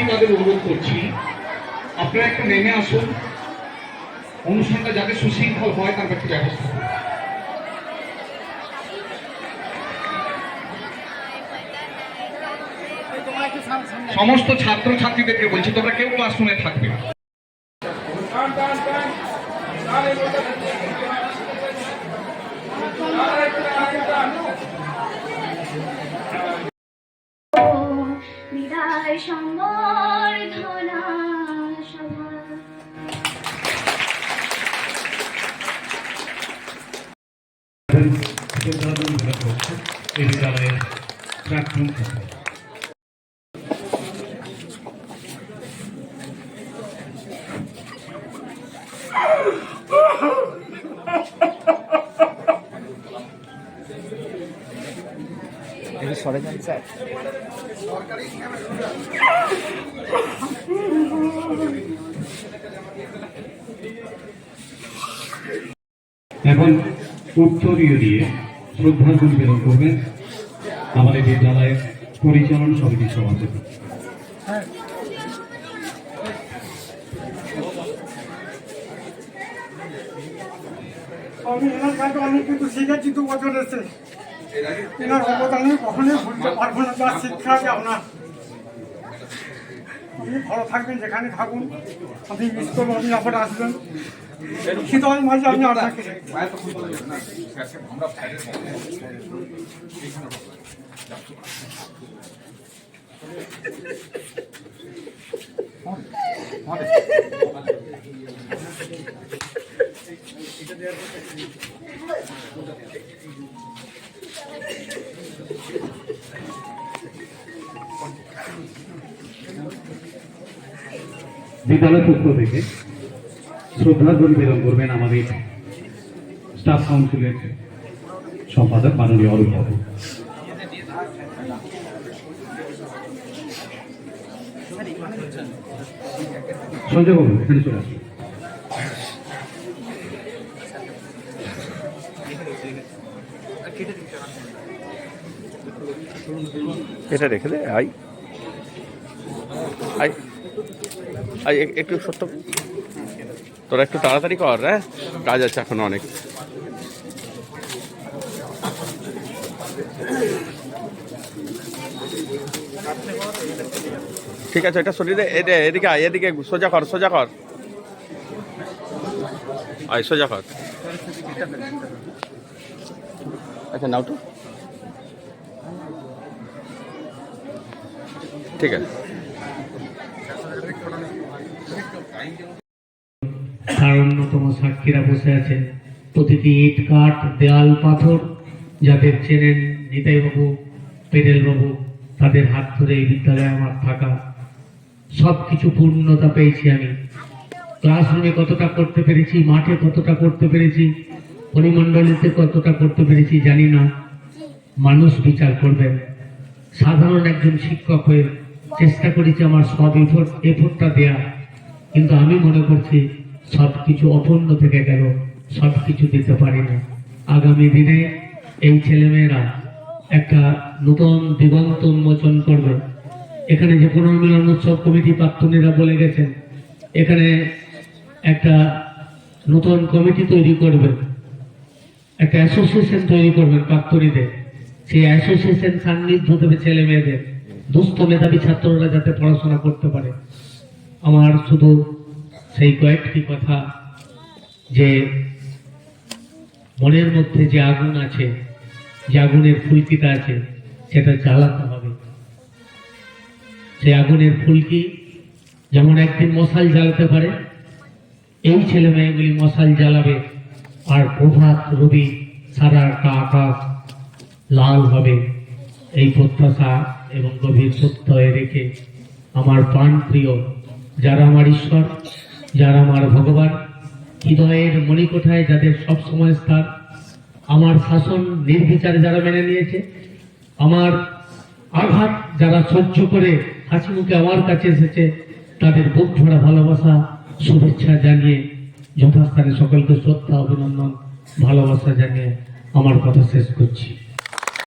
বিধিবাদের অনুরোধ করছি, আপনারা একটু নেমে আসুন অনুষ্ঠানটা যাতে সুশৃঙ্খল হয়, তার একটু ব্যবস্থা সমস্ত ছাত্র ছাত্রীদেরকে বলছি, তোমরা কেউ ক্লাসরুমে থাকবে না। সম্বর্ধনা সভা। এই বিদ্যালয়ের প্রাক্তন ছাত্র সরে স্যার এখন উত্তরীয় দিয়ে শ্রদ্ধাঞ্জলি নিবেদন করবেন। আমাদের বিদ্যালয়ের পরিচালন সমিতির সভাপতি। আমি এনার কাছে অনেক কিছু শিখেছি, দু বছর এসে। এনার অবদান আমি কখনোই ভুলতে পারব না তার শিক্ষা আছে আপনার। আপনি ভালো থাকবেন, যেখানে থাকুন। আপনি মিস করব আপনি আবার আসবেন। হৃদয় মাঝে আমি আপনাকে বিদ্যালয় পক্ষ থেকে শ্রদ্ধাঞ্জলি নিবেদন করবেন আমাদের স্টাফ কাউন্সিলের সম্পাদক মাননীয় অরূপ বাবু। সঞ্জয় বাবু, এখানে চলে আসুন। এটা রেখে দে আই আই আই এক- একটু সত্য তোরা একটু তাড়াতাড়ি কর হ্যাঁ? কাজ আছে এখন অনেক। ঠিক আছে, এটা শরীরে এটা এদিকে আয়, এদিকে সোজা কর সোজা কর। আয়, সোজা কর। আচ্ছা নাও তো। ঠিক আছে। তার অন্যতম সাক্ষীরা বসে আছেন। প্রতিটি ইট, কাঠ, দেয়াল, পাথর যাদের চেনেন নিতাইবাবু পেরেলবাবু তাদের হাত ধরে এই বিদ্যালয়ে আমার থাকা। সব কিছু পূর্ণতা পেয়েছি আমি। ক্লাসরুমে কতটা করতে পেরেছি, মাঠে কতটা করতে পেরেছি, পরিমণ্ডলীতে কতটা করতে পেরেছি জানি না। মানুষ বিচার করবেন। সাধারণ একজন শিক্ষক হয়ে চেষ্টা করেছি আমার সব এফোর্ট, এফোর্টটা দেয়া। কিন্তু আমি মনে করছি সব কিছু অপূর্ণ থেকে গেল সব কিছু দিতে পারি না। আগামী দিনে এই ছেলেমেয়েরা একটা নতুন দিগন্ত উন্মোচন করবে। এখানে যে পুনর্মিলন উৎসব কমিটি প্রাক্তনীরা বলে গেছেন, এখানে একটা নতুন কমিটি তৈরি করবে। একটা অ্যাসোসিয়েশন তৈরি করবেন প্রাক্তনীদের। সেই অ্যাসোসিয়েশন সান্নিধ্য দেবে ছেলে মেয়েদের দুস্থ মেধাবী ছাত্ররা যাতে পড়াশোনা করতে পারে। আমার শুধু সেই কয়েকটি কথা যে মনের মধ্যে যে আগুন আছে, যে আগুনের ফুলকিটা আছে, সেটা জ্বালাতে হবে। সেই আগুনের ফুলকি যেমন একদিন মশাল জ্বালাতে পারে, এই ছেলে মেয়েগুলি মশাল জ্বালাবে আর প্রভাত রবি সারাটা আকাশ লাল হবে। এই প্রত্যাশা এবং গভীর প্রত্যয় রেখে আমার প্রাণ প্রিয় যারা আমার ঈশ্বর, যারা আমার ভগবান, হৃদয়ের মণিকোঠায় যাদের সব সময় স্থান, আমার শাসন নির্বিচারে যারা মেনে নিয়েছে, আমার আঘাত যারা সহ্য করে হাসি মুখে আমার কাছে এসেছে, তাদের বুক ভরা ভালোবাসা, শুভেচ্ছা জানিয়ে যথাস্থানে সকলকে শ্রদ্ধা, অভিনন্দন, ভালোবাসা জানিয়ে আমার কথা শেষ করছি।